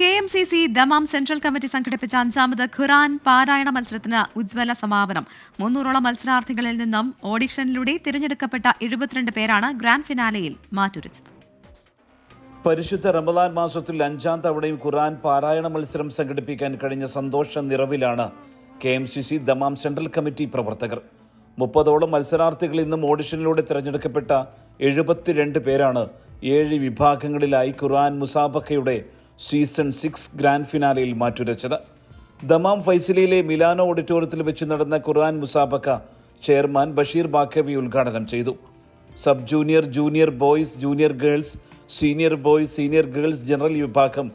K M C C Dammam central committee സംഘടിപ്പിച്ച അഞ്ചാമത് ഖുറാൻ പാരായണ മത്സരത്തിന് ഉജ്ജ്വല സമാപനം. മുന്നൂറോളം മത്സരാർത്ഥികളിൽ നിന്നും ഓഡിഷനിലൂടെ തിരഞ്ഞെടുക്കപ്പെട്ട എഴുപത്തിരണ്ട് പേരാണ് ഗ്രാൻഡ് ഫിനാലയിൽ മാറ്റുരച്ചത്. പരിശുദ്ധ റമദാൻ മാസത്തിൽ അഞ്ചാം തവണയും ഖുറാൻ പാരായണ മത്സരം സംഘടിപ്പിക്കാൻ കഴിഞ്ഞ സന്തോഷ നിറവിലാണ് K M C C Dammam central committee പ്രവർത്തകർ. മുപ്പതോളം മത്സരാർത്ഥികൾ ഇന്നും ഓഡിഷനിലൂടെ തിരഞ്ഞെടുക്കപ്പെട്ട എഴുപത്തിരണ്ട് പേരാണ് ഏഴ് വിഭാഗങ്ങളിലായി ഖുറാൻ മുസാബക്കയുടെ സീസൺ സിക്സ് ഗ്രാൻഡ് ഫിനാലയിൽ മാറ്റുരച്ചത്. ദമാം ഫൈസലിയിലെ മിലാനോ ഓഡിറ്റോറിയത്തിൽ വെച്ച് നടന്ന ഖുർആൻ മുസാബക്ക ചെയർമാൻ ബഷീർ ബാക്കവി ഉദ്ഘാടനം ചെയ്തു. Sub junior junior boys junior girls senior boys senior girls general വിഭാഗം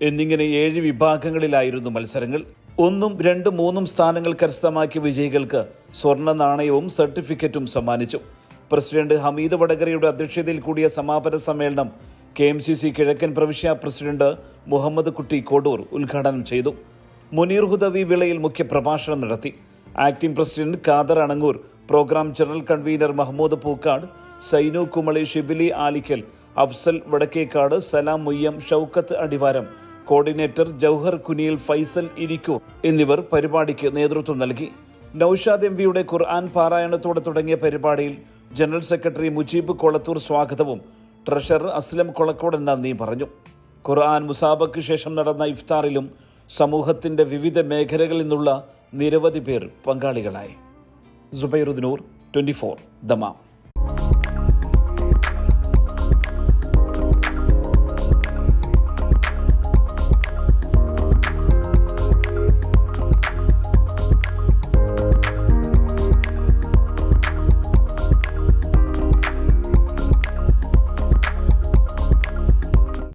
എന്നിങ്ങനെ ഏഴ് വിഭാഗങ്ങളിലായിരുന്നു മത്സരങ്ങൾ. ഒന്നും രണ്ടും മൂന്നും സ്ഥാനങ്ങൾ കരസ്ഥമാക്കിയ വിജയികൾക്ക് സ്വർണ നാണയവും സർട്ടിഫിക്കറ്റും സമ്മാനിച്ചു. പ്രസിഡന്റ് ഹമീദ് വടകരയുടെ അധ്യക്ഷതയിൽ കൂടിയ സമാപന സമ്മേളനം കെ എം സി സി കിഴക്കൻ പ്രവിശ്യ പ്രസിഡന്റ് മുഹമ്മദ് കുട്ടി കോടൂർ ഉദ്ഘാടനം ചെയ്തു. മുനീർ ഹുദവി വിളയിൽ മുഖ്യപ്രഭാഷണം നടത്തി. Acting president Khader Anangoor programme general convener Mahmood Pookkad Sainu Kumali Shibili Alikkal Afsal Vadakkekad Salam Muyyam Shoukath Adivaram coordinator Jouhar Kuniyil Faisal Irikku എന്നിവർ പരിപാടിക്ക് നേതൃത്വം നൽകി. നൌഷാദ് എം വിയുടെ ഖുർആൻ പാരായണത്തോടെ തുടങ്ങിയ പരിപാടിയിൽ ജനറൽ സെക്രട്ടറി മുജീബ് കൊളത്തൂർ സ്വാഗതവും ട്രഷറർ അസ്ലം കൊളക്കോടൻ നന്ദി പറഞ്ഞു? ഖുർആൻ മുസാബക്ക് ശേഷം നടന്ന ഇഫ്താറിലും സമൂഹത്തിന്റെ വിവിധ മേഖലകളിൽ നിന്നുള്ള നിരവധി പേർ പങ്കാളികളായി. Zubairudnoor twenty four Dammam.